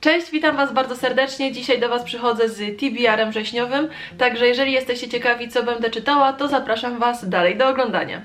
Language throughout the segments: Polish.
Cześć, witam Was bardzo serdecznie. Dzisiaj do Was przychodzę z TBR-em wrześniowym, także jeżeli jesteście ciekawi, co będę czytała, to zapraszam Was dalej do oglądania.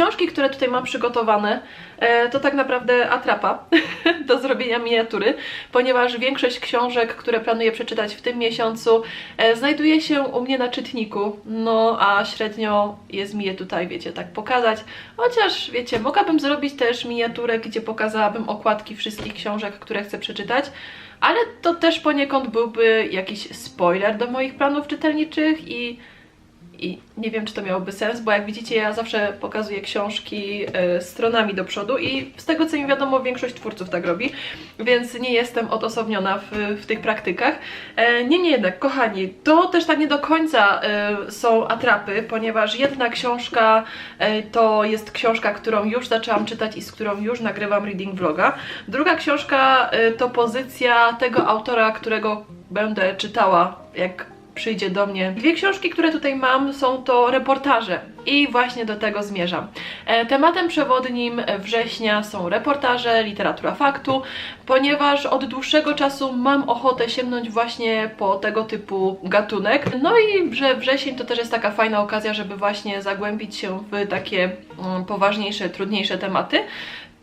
Książki, które tutaj mam przygotowane, e, to tak naprawdę atrapa do zrobienia miniatury, ponieważ większość książek, które planuję przeczytać w tym miesiącu, e, znajduje się u mnie na czytniku, no a średnio jest mi je tutaj, wiecie, tak pokazać. Chociaż, wiecie, mogłabym zrobić też miniaturę, gdzie pokazałabym okładki wszystkich książek, które chcę przeczytać, ale to też poniekąd byłby jakiś spoiler do moich planów czytelniczych i i nie wiem, czy to miałoby sens, bo jak widzicie, ja zawsze pokazuję książki e, stronami do przodu i z tego co mi wiadomo, większość twórców tak robi, więc nie jestem odosobniona w, w tych praktykach. E, Niemniej jednak, kochani, to też tak nie do końca e, są atrapy, ponieważ jedna książka e, to jest książka, którą już zaczęłam czytać i z którą już nagrywam reading vloga. Druga książka to pozycja tego autora, którego będę czytała, jak przyjdzie do mnie. Dwie książki, które tutaj mam, są to reportaże i właśnie do tego zmierzam. E, Tematem przewodnim września są reportaże, literatura faktu, ponieważ od dłuższego czasu mam ochotę sięgnąć właśnie po tego typu gatunek. No i że wrzesień to też jest taka fajna okazja, żeby właśnie zagłębić się w takie mm, poważniejsze, trudniejsze tematy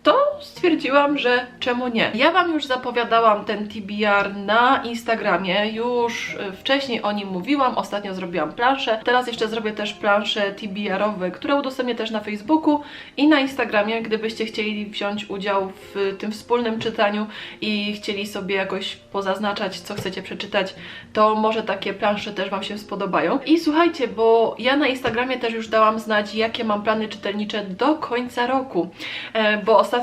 to stwierdziłam, że czemu nie. Ja Wam już zapowiadałam ten TBR na Instagramie, już y, wcześniej o nim mówiłam, ostatnio zrobiłam planszę, teraz jeszcze zrobię też plansze TBR-owe, które udostępnię też na Facebooku i na Instagramie, gdybyście chcieli wziąć udział w tym wspólnym czytaniu i chcieli sobie jakoś pozaznaczać, co chcecie przeczytać, to może takie plansze też Wam się spodobają. I słuchajcie, bo ja na Instagramie też już dałam znać, jakie mam plany czytelnicze do końca roku, e, bo ostatnio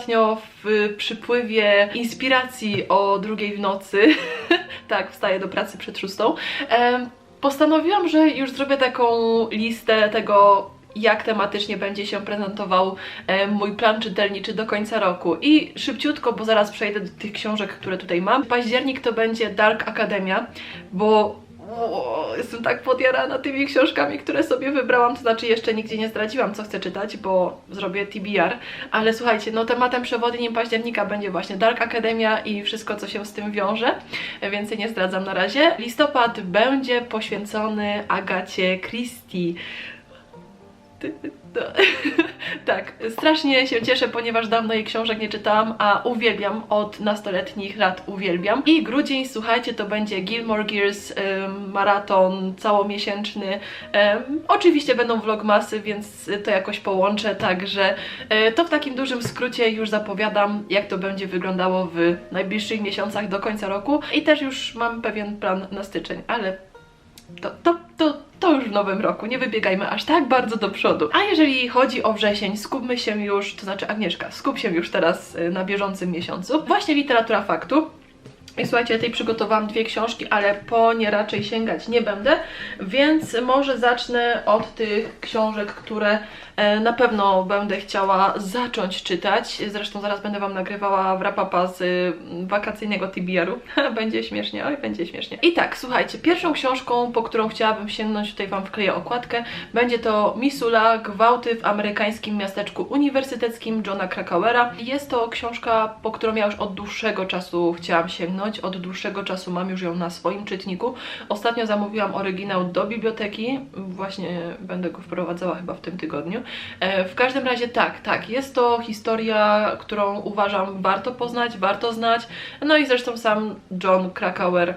w przypływie inspiracji o drugiej w nocy, tak, wstaję do pracy przed szóstą, postanowiłam, że już zrobię taką listę tego, jak tematycznie będzie się prezentował mój plan czytelniczy do końca roku. I szybciutko, bo zaraz przejdę do tych książek, które tutaj mam. Październik to będzie Dark Academia, bo jestem tak podjarana tymi książkami, które sobie wybrałam, to znaczy jeszcze nigdzie nie zdradziłam, co chcę czytać, bo zrobię TBR, ale słuchajcie, no tematem przewodnim października będzie właśnie Dark Academia i wszystko, co się z tym wiąże, więcej nie zdradzam na razie. Listopad będzie poświęcony Agacie Christie. To- tak, strasznie się cieszę, ponieważ dawno jej książek nie czytałam, a uwielbiam, od nastoletnich lat uwielbiam. I grudzień, słuchajcie, to będzie Gilmore Gears ym, maraton całomiesięczny. Ym, oczywiście będą vlogmasy, więc to jakoś połączę, także y, to w takim dużym skrócie już zapowiadam, jak to będzie wyglądało w najbliższych miesiącach do końca roku. I też już mam pewien plan na styczeń, ale to, to, to, to już w nowym roku, nie wybiegajmy aż tak bardzo do przodu. A jeżeli chodzi o wrzesień, skupmy się już, to znaczy Agnieszka, skup się już teraz y, na bieżącym miesiącu. Właśnie literatura faktu. I słuchajcie, ja tutaj przygotowałam dwie książki, ale po nie raczej sięgać nie będę, więc może zacznę od tych książek, które na pewno będę chciała zacząć czytać. Zresztą zaraz będę Wam nagrywała wrapapa z y, wakacyjnego TBR-u. będzie śmiesznie, oj, będzie śmiesznie. I tak, słuchajcie, pierwszą książką, po którą chciałabym sięgnąć, tutaj Wam wkleję okładkę, będzie to Missoula, Gwałty w amerykańskim miasteczku uniwersyteckim Johna Krakauera. Jest to książka, po którą ja już od dłuższego czasu chciałam sięgnąć, od dłuższego czasu mam już ją na swoim czytniku. Ostatnio zamówiłam oryginał do biblioteki, właśnie będę go wprowadzała chyba w tym tygodniu. E, W każdym razie tak, tak, jest to historia, którą uważam warto poznać, warto znać, no i zresztą sam John Krakauer,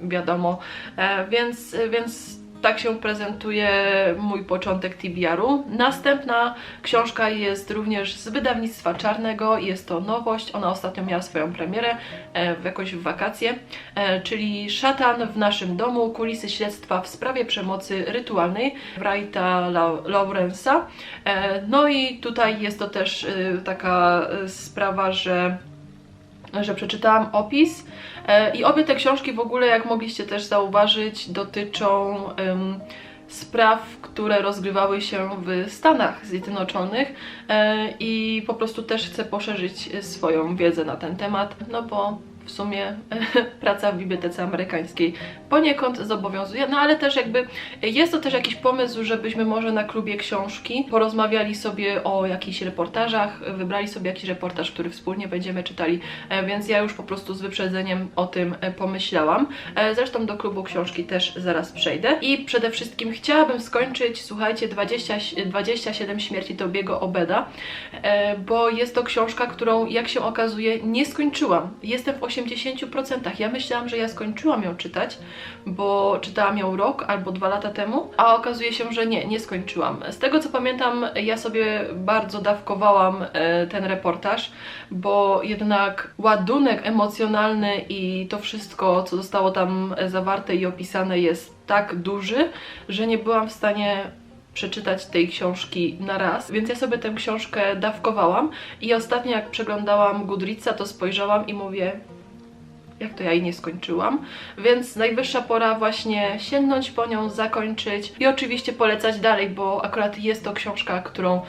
wiadomo, E, więc, więc tak się prezentuje mój początek TBR-u. Następna książka jest również z wydawnictwa Czarnego, jest to nowość, ona ostatnio miała swoją premierę e, jakoś w wakacje, e, czyli Szatan w naszym domu, kulisy śledztwa w sprawie przemocy rytualnej Wrighta Lawrence'a. E, no i tutaj jest to też e, taka e, sprawa, że że przeczytałam opis i obie te książki w ogóle, jak mogliście też zauważyć, dotyczą em, spraw, które rozgrywały się w Stanach Zjednoczonych e, i po prostu też chcę poszerzyć e, swoją wiedzę na ten temat, no bo w sumie praca w bibliotece amerykańskiej poniekąd zobowiązuje, no ale też jakby jest to też jakiś pomysł, żebyśmy może na klubie książki porozmawiali sobie o jakichś reportażach, wybrali sobie jakiś reportaż, który wspólnie będziemy czytali, e, więc ja już po prostu z wyprzedzeniem o tym e, pomyślałam. E, Zresztą do klubu książki też zaraz przejdę i przede wszystkim chciałabym skończyć, słuchajcie, 20, 27 śmierci Tobiego Obeda, bo jest to książka, którą jak się okazuje nie skończyłam. Jestem w 80%. Ja myślałam, że ja skończyłam ją czytać, bo czytałam ją rok albo dwa lata temu, a okazuje się, że nie, nie skończyłam. Z tego co pamiętam, ja sobie bardzo dawkowałam e, ten reportaż, bo jednak ładunek emocjonalny i to wszystko, co zostało tam e, zawarte i opisane jest tak duży, że nie byłam w stanie przeczytać tej książki na raz, więc ja sobie tę książkę dawkowałam i ostatnio jak przeglądałam Goodreadsa, to spojrzałam i mówię, jak to ja jej nie skończyłam, więc najwyższa pora właśnie sięgnąć po nią, zakończyć i oczywiście polecać dalej, bo akurat jest to książka, którą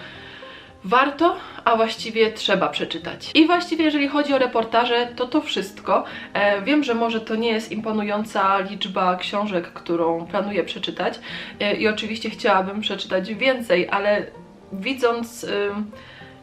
warto, a właściwie trzeba przeczytać. I właściwie jeżeli chodzi o reportaże, to to wszystko. E, wiem, że może to nie jest imponująca liczba książek, którą planuję przeczytać e, i oczywiście chciałabym przeczytać więcej, ale widząc...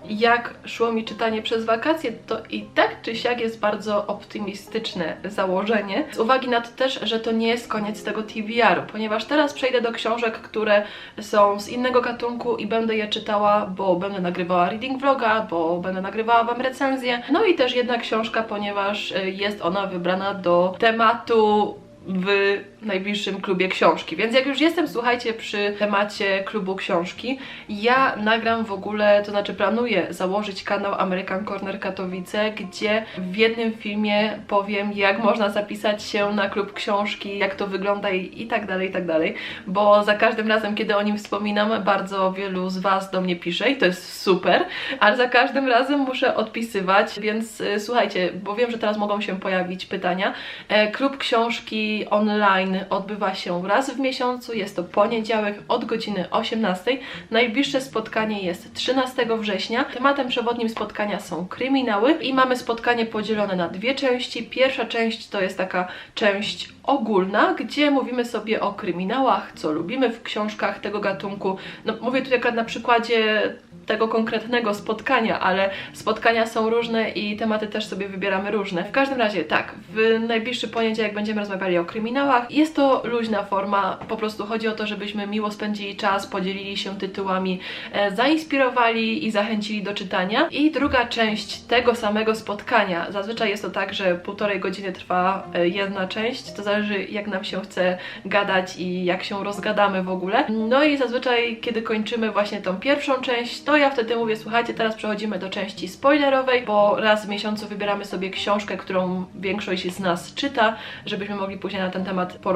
jak szło mi czytanie przez wakacje, to i tak czy siak jest bardzo optymistyczne założenie. Z uwagi na to też, że to nie jest koniec tego TBR-u, ponieważ teraz przejdę do książek, które są z innego gatunku i będę je czytała, bo będę nagrywała reading vloga, bo będę nagrywała Wam recenzję. No i też jedna książka, ponieważ y, jest ona wybrana do tematu w najbliższym klubie książki. Więc jak już jestem, słuchajcie, przy temacie klubu książki, ja nagram w ogóle, to znaczy planuję założyć kanał American Corner Katowice, gdzie w jednym filmie powiem, jak można zapisać się na klub książki, jak to wygląda i, i tak dalej, i tak dalej, bo za każdym razem, kiedy o nim wspominam, bardzo wielu z Was do mnie pisze i to jest super, ale za każdym razem muszę odpisywać, więc y, słuchajcie, bo wiem, że teraz mogą się pojawić pytania. E, klub książki online odbywa się raz w miesiącu, jest to poniedziałek od godziny 18. Najbliższe spotkanie jest 13 września. Tematem przewodnim spotkania są kryminały i mamy spotkanie podzielone na dwie części. Pierwsza część to jest taka część ogólna, gdzie mówimy sobie o kryminałach, co lubimy w książkach tego gatunku. No, mówię tutaj akurat na przykładzie tego konkretnego spotkania, ale spotkania są różne i tematy też sobie wybieramy różne. W każdym razie tak, w najbliższy poniedziałek będziemy rozmawiali o kryminałach. Jest to luźna forma, po prostu chodzi o to, żebyśmy miło spędzili czas, podzielili się tytułami, e, zainspirowali i zachęcili do czytania. I druga część tego samego spotkania, zazwyczaj jest to tak, że półtorej godziny trwa e, jedna część, to zależy jak nam się chce gadać i jak się rozgadamy w ogóle. No i zazwyczaj, kiedy kończymy właśnie tą pierwszą część, to ja wtedy mówię, słuchajcie, teraz przechodzimy do części spoilerowej, bo raz w miesiącu wybieramy sobie książkę, którą większość z nas czyta, żebyśmy mogli później na ten temat porozmawiać.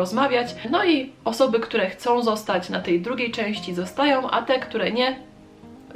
No i osoby, które chcą zostać na tej drugiej części zostają, a te, które nie,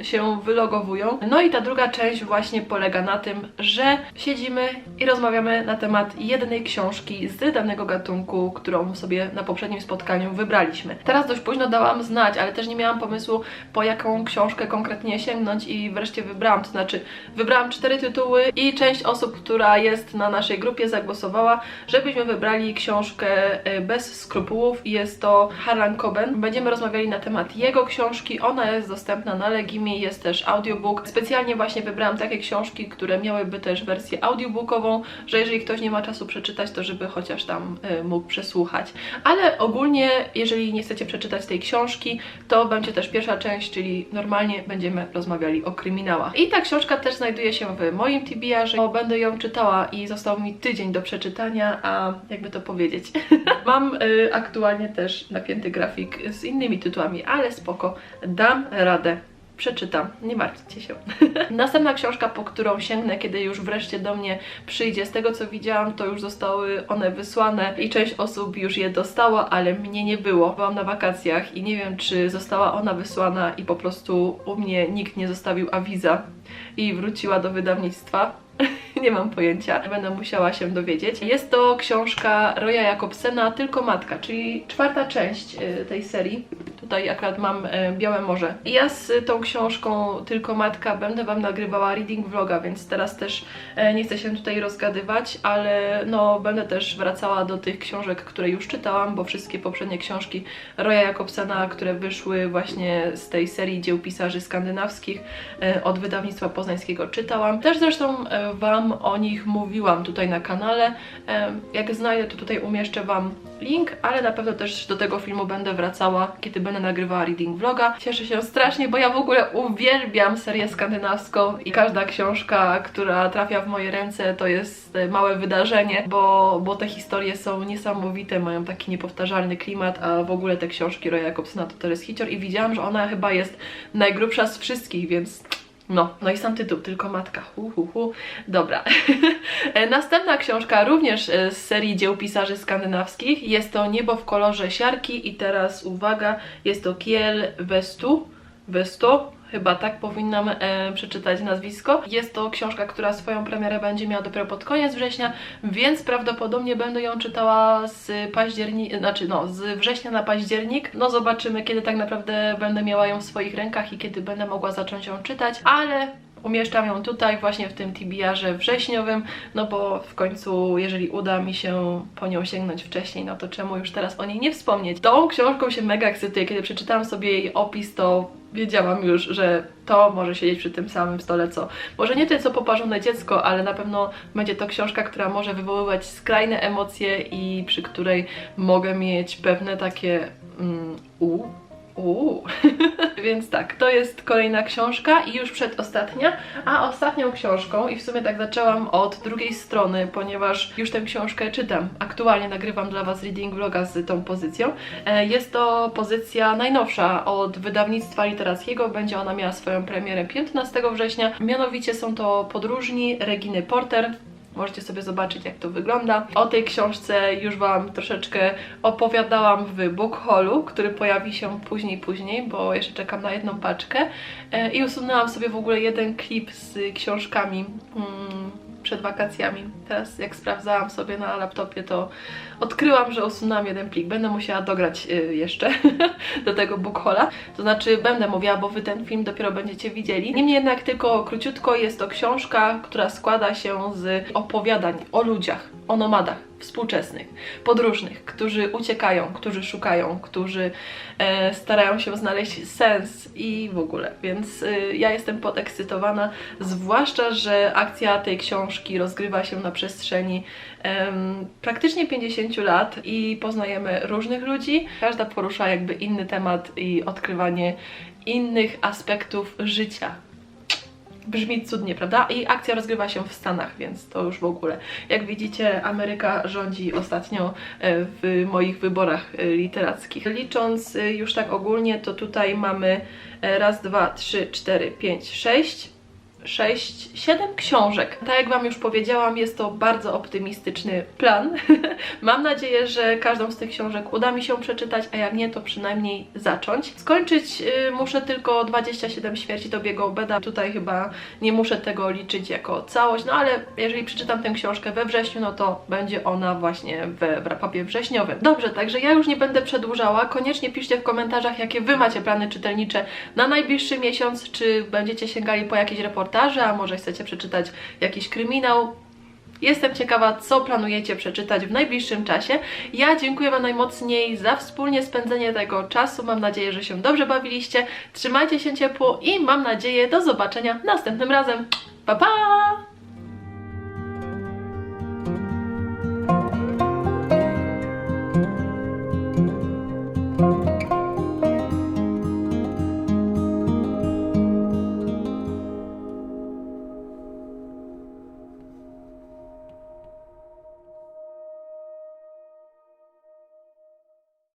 się wylogowują. No i ta druga część właśnie polega na tym, że siedzimy i rozmawiamy na temat jednej książki z danego gatunku, którą sobie na poprzednim spotkaniu wybraliśmy. Teraz dość późno dałam znać, ale też nie miałam pomysłu po jaką książkę konkretnie sięgnąć i wreszcie wybrałam, to znaczy wybrałam cztery tytuły i część osób, która jest na naszej grupie zagłosowała, żebyśmy wybrali książkę e, bez skrupułów i jest to Harlan Coben. Będziemy rozmawiali na temat jego książki, ona jest dostępna na Legimie jest też audiobook. Specjalnie właśnie wybrałam takie książki, które miałyby też wersję audiobookową, że jeżeli ktoś nie ma czasu przeczytać, to żeby chociaż tam y, mógł przesłuchać. Ale ogólnie, jeżeli nie chcecie przeczytać tej książki, to będzie też pierwsza część, czyli normalnie będziemy rozmawiali o kryminałach. I ta książka też znajduje się w moim TBR-ze, bo będę ją czytała i został mi tydzień do przeczytania, a jakby to powiedzieć, mam y, aktualnie też napięty grafik z innymi tytułami, ale spoko, dam radę przeczytam, nie martwcie się. Następna książka, po którą sięgnę, kiedy już wreszcie do mnie przyjdzie, z tego co widziałam, to już zostały one wysłane i część osób już je dostała, ale mnie nie było. Byłam na wakacjach i nie wiem, czy została ona wysłana i po prostu u mnie nikt nie zostawił awiza i wróciła do wydawnictwa. nie mam pojęcia, będę musiała się dowiedzieć. Jest to książka Roya Jakobsena, Tylko Matka, czyli czwarta część y, tej serii. Tutaj akurat mam e, Białe Morze. Ja z tą książką Tylko Matka będę Wam nagrywała reading vloga, więc teraz też e, nie chcę się tutaj rozgadywać, ale no będę też wracała do tych książek, które już czytałam, bo wszystkie poprzednie książki Roya Jakobsena, które wyszły właśnie z tej serii dzieł pisarzy skandynawskich od wydawnictwa poznańskiego czytałam. Też zresztą e, O nich mówiłam tutaj na kanale. Jak znajdę, to tutaj umieszczę Wam link, ale na pewno też do tego filmu będę wracała, kiedy będę nagrywała reading vloga. Cieszę się strasznie, bo ja w ogóle uwielbiam serię skandynawską i każda książka, która trafia w moje ręce, to jest e, małe wydarzenie, bo, bo te historie są niesamowite, mają taki niepowtarzalny klimat, a w ogóle te książki Roya Jakobsena to teraz hicior i widziałam, że ona chyba jest najgrubsza z wszystkich, więc no, no i sam tytuł, tylko matka. Hu, hu, hu. Dobra. Następna książka również e, z serii dzieł pisarzy skandynawskich. Jest to Niebo w kolorze siarki i teraz uwaga, jest to Kiel Vestu. Vesto, chyba tak powinnam e, przeczytać nazwisko. Jest to książka, która swoją premierę będzie miała dopiero pod koniec września, więc prawdopodobnie będę ją czytała z października, znaczy no, z września na październik. No zobaczymy, kiedy tak naprawdę będę miała ją w swoich rękach i kiedy będę mogła zacząć ją czytać, ale umieszczam ją tutaj właśnie w tym TBR-ze wrześniowym, no bo w końcu jeżeli uda mi się po nią sięgnąć wcześniej, no to czemu już teraz o niej nie wspomnieć. Tą książką się mega ekscytuję, kiedy przeczytałam sobie jej opis, to wiedziałam już, że to może siedzieć przy tym samym stole co, może nie tyle co poparzone dziecko, ale na pewno będzie to książka, która może wywoływać skrajne emocje i przy której mogę mieć pewne takie mm, u, Uuu. Więc tak, to jest kolejna książka i już przedostatnia. A ostatnią książką, i w sumie tak zaczęłam od drugiej strony, ponieważ już tę książkę czytam. Aktualnie nagrywam dla Was reading vloga z tą pozycją. E, Jest to pozycja najnowsza od wydawnictwa literackiego. Będzie ona miała swoją premierę 15 września. Mianowicie są to podróżni Reginy Porter. Możecie sobie zobaczyć, jak to wygląda. O tej książce już Wam troszeczkę opowiadałam w book haulu, który pojawi się później, później, bo jeszcze czekam na jedną paczkę. E, I usunęłam sobie w ogóle jeden klip z książkami mm, przed wakacjami. Teraz jak sprawdzałam sobie na laptopie, to odkryłam, że usunęłam jeden plik. Będę musiała dograć y, jeszcze do tego book haula. To znaczy będę mówiła, bo Wy ten film dopiero będziecie widzieli. Niemniej jednak tylko króciutko jest to książka, która składa się z opowiadań o ludziach, o nomadach współczesnych, podróżnych, którzy uciekają, którzy szukają, którzy e, starają się znaleźć sens i w ogóle. Więc e, ja jestem podekscytowana, zwłaszcza, że akcja tej książki rozgrywa się na przestrzeni em, praktycznie 50 lat i poznajemy różnych ludzi. Każda porusza jakby inny temat i odkrywanie innych aspektów życia. Brzmi cudnie, prawda? I akcja rozgrywa się w Stanach, więc to już w ogóle. Jak widzicie, Ameryka rządzi ostatnio e, w moich wyborach e, literackich. Licząc e, już tak ogólnie, to tutaj mamy raz, dwa, trzy, cztery, pięć, sześć. 6, 7 książek. Tak jak Wam już powiedziałam, jest to bardzo optymistyczny plan. Mam nadzieję, że każdą z tych książek uda mi się przeczytać, a jak nie, to przynajmniej zacząć. Skończyć y, muszę tylko 27 śmierci Tobiego Beda. Tutaj chyba nie muszę tego liczyć jako całość, no ale jeżeli przeczytam tę książkę we wrześniu, no to będzie ona właśnie we wrapapie wrześniowym. Dobrze, także ja już nie będę przedłużała. Koniecznie piszcie w komentarzach, jakie Wy macie plany czytelnicze na najbliższy miesiąc, czy będziecie sięgali po jakieś reportaże, a może chcecie przeczytać jakiś kryminał. Jestem ciekawa, co planujecie przeczytać w najbliższym czasie. Ja dziękuję Wam najmocniej za wspólnie spędzenie tego czasu. Mam nadzieję, że się dobrze bawiliście. Trzymajcie się ciepło i mam nadzieję do zobaczenia następnym razem. Pa pa!